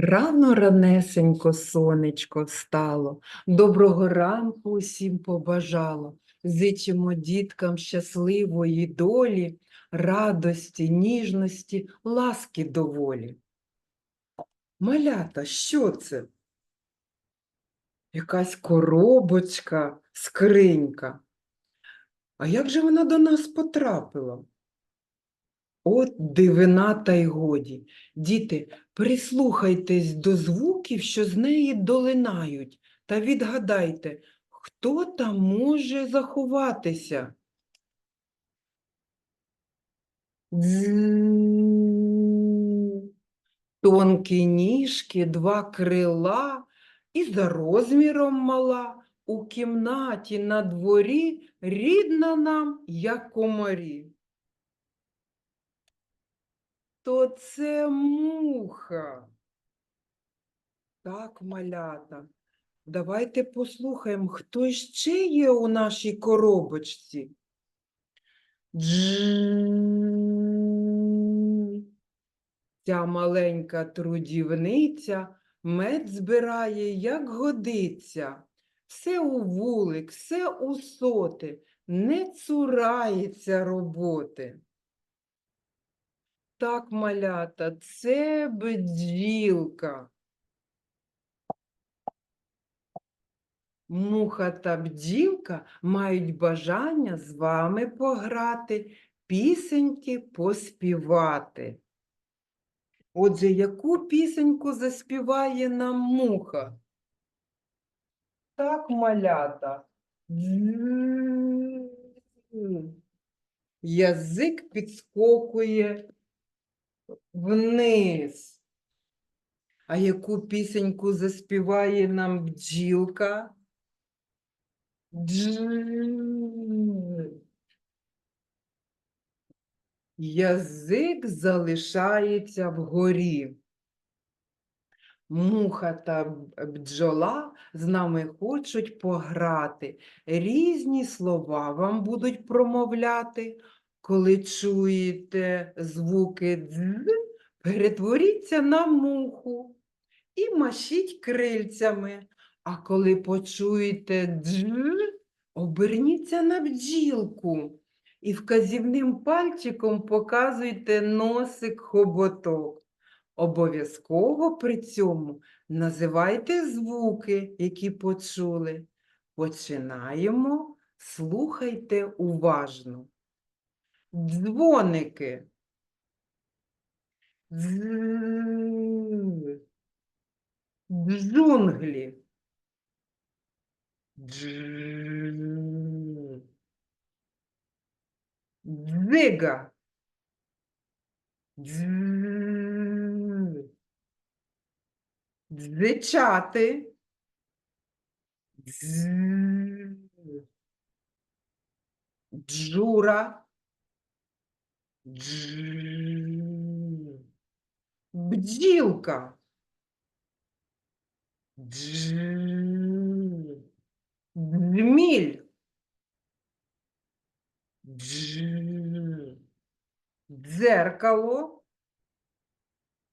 Рано ранесенько сонечко встало, доброго ранку усім побажало. Зичимо діткам щасливої долі, радості, ніжності, ласки доволі. Малята, що це? Якась коробочка, скринька. А як же вона до нас потрапила? От дивина та й годі. Діти, прислухайтесь до звуків, що з неї долинають, та відгадайте, хто там може заховатися. Дзз. Тонкі ніжки, два крила і за розміром мала. У кімнаті на дворі рідна нам, як комарі. То це муха. Так, малята. Давайте послухаємо, хто ще є у нашій коробочці. Ця маленька трудівниця мед збирає, як годиться. Все у вулик, все у соти, не цурається роботи. Так, малята, це бджілка. Муха та бджілка мають бажання з вами пограти, пісеньки поспівати. Отже, яку пісеньку заспіває нам муха? Так, малята. Язик підскокує вниз. А яку пісеньку заспіває нам бджілка? Дж. Язик залишається вгорі. Муха та бджола з нами хочуть пограти. Різні слова вам будуть промовляти. Коли чуєте звуки дз, перетворіться на муху і машіть крильцями. А коли почуєте дж, оберніться на бджілку і вказівним пальчиком показуйте носик хоботок. Обов'язково при цьому називайте звуки, які почули. Починаємо, слухайте уважно. Дзвоники. Дз. Джунглі. Дж. Дзига. Дз. Дзичати. Дз. Джура. Дж. Бджілка. Дж. Дзеркало.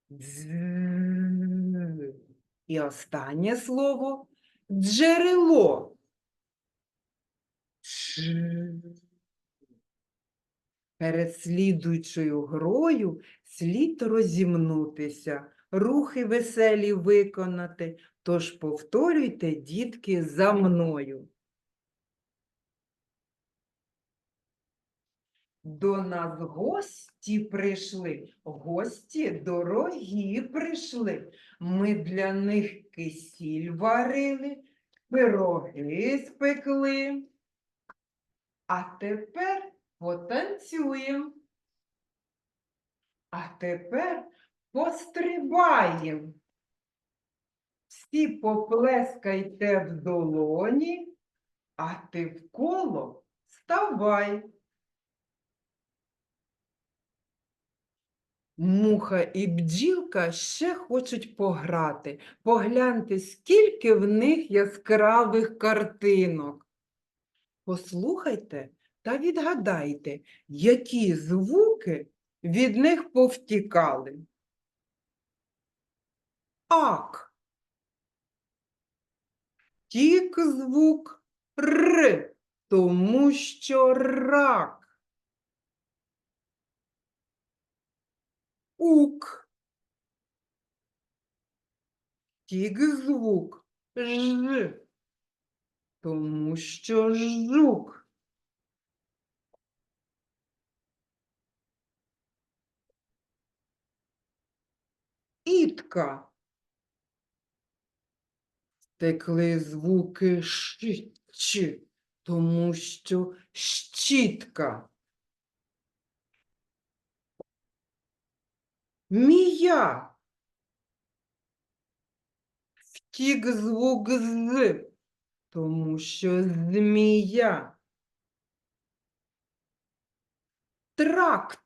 Дз. І останнє слово джерело. Дж. Перед слідуючою грою слід розімнутися, рухи веселі виконати, тож повторюйте, дітки, за мною. До нас гості прийшли, гості дорогі прийшли. Ми для них кисіль варили, пироги спекли. А тепер потанцюємо. А тепер пострибаємо. Всі поплескайте в долоні, а ти в коло ставай. Муха і бджілка ще хочуть пограти. Погляньте, скільки в них яскравих картинок. Послухайте та відгадайте, які звуки від них повтікали. ак. Тік звук р, тому що рак. Ук. Тік звук ж, тому що жук. Ітка. Текли звуки ш, тому що щітка. Мія. Втік звук з, тому що змія. Тракт.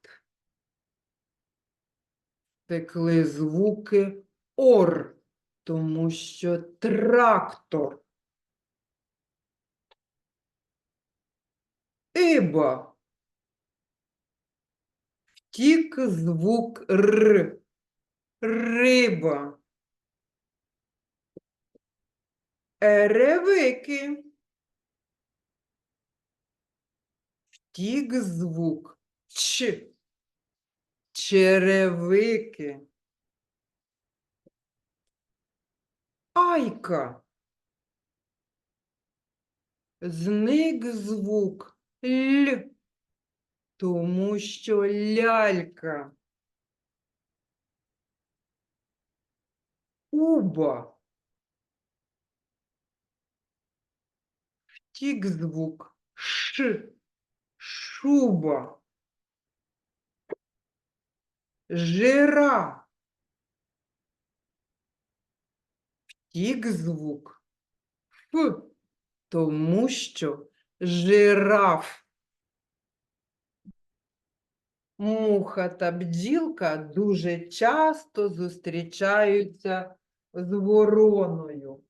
Текли звуки ор, тому що трактор. Иба. Втік звук р. Риба. Еревики. Втік звук ч. Черевики. Айка. Зник звук л, тому що лялька. Уба. Втік звук ш, шуба. Жира. Втік звук ф, тому що жираф. Муха та бджілка дуже часто зустрічаються з вороною.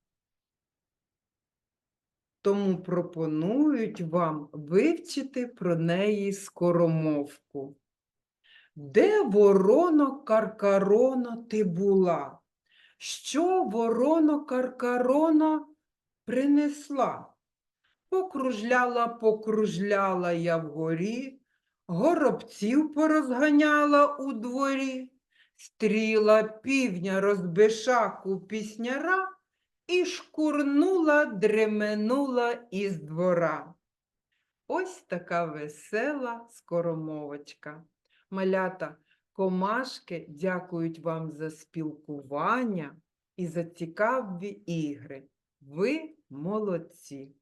Тому пропонують вам вивчити про неї скоромовку. Де ворона каркарона ти була? Що ворона каркарона принесла? Покружляла, покружляла я вгорі, горобців порозганяла у дворі, стріла півня розбишаку пісняра і шкурнула, дременула із двора. Ось така весела скоромовочка. Малята, комашки дякують вам за спілкування і за цікаві ігри. Ви молодці!